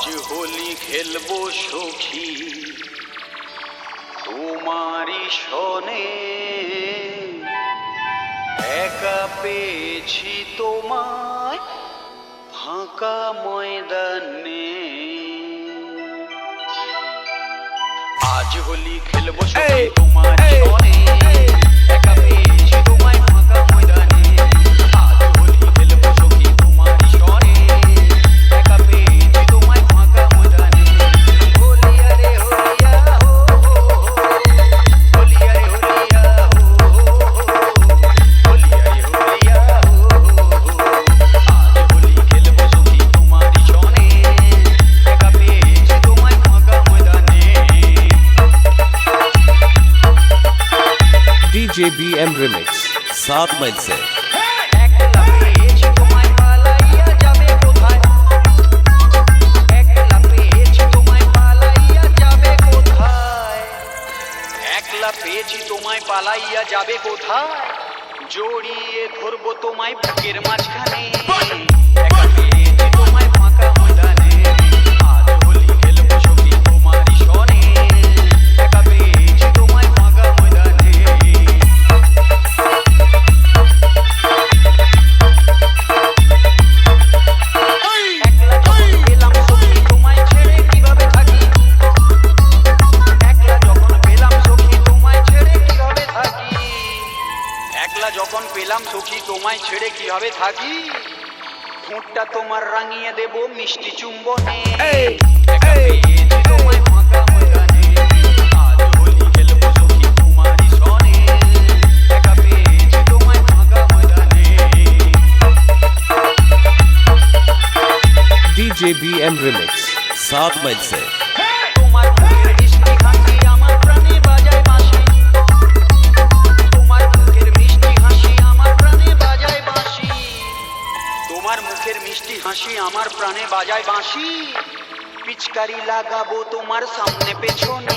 আজ হোলি খেলব সখী। তোমারই সনে একা পেয়েছি তোমায় ফাঁকা ময়দানে। আজ হোলি খেলব সখী তোমার সনে একা পেয়েছি डीजे बी एम रिमिक्स सात मील से পেয়েছি তোমায় পালাইয়া যাবে কোথায়? জড়িয়ে ধরবো তোমায় বুকের মাঝখানে। পেলাম সখী তোমায় ছেড়ে কিভাবে থাকি ঠোঁটটা তোমার রাঙিয়ে দেব মিষ্টি চুম্বনে তোমায় ফাঁকা डीजे बी एम रिमिक्स सात मई से তোমার মুখের মিষ্টি হাসি আমার প্রাণে বাজায় বাঁশি। পিচকারি লাগাবো তোমার সামনে পেছনে।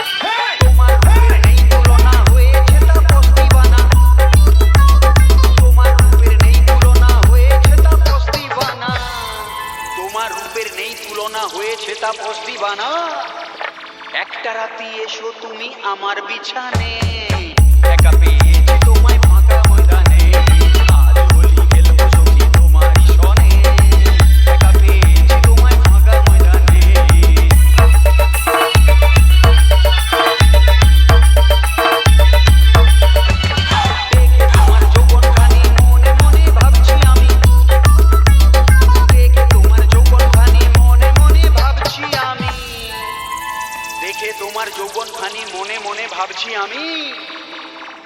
একটা রাতি এসো তুমি আমার বিছানে। একা পেয়ে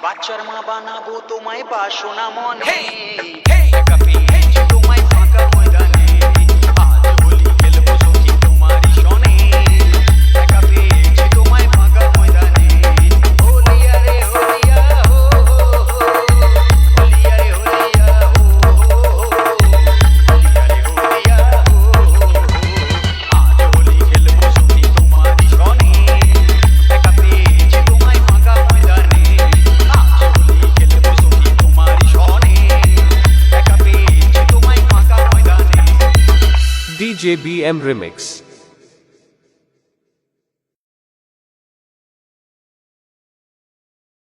বাচ্চার মা বানাবো তোমায় বাসনা মনে। JBM Remix.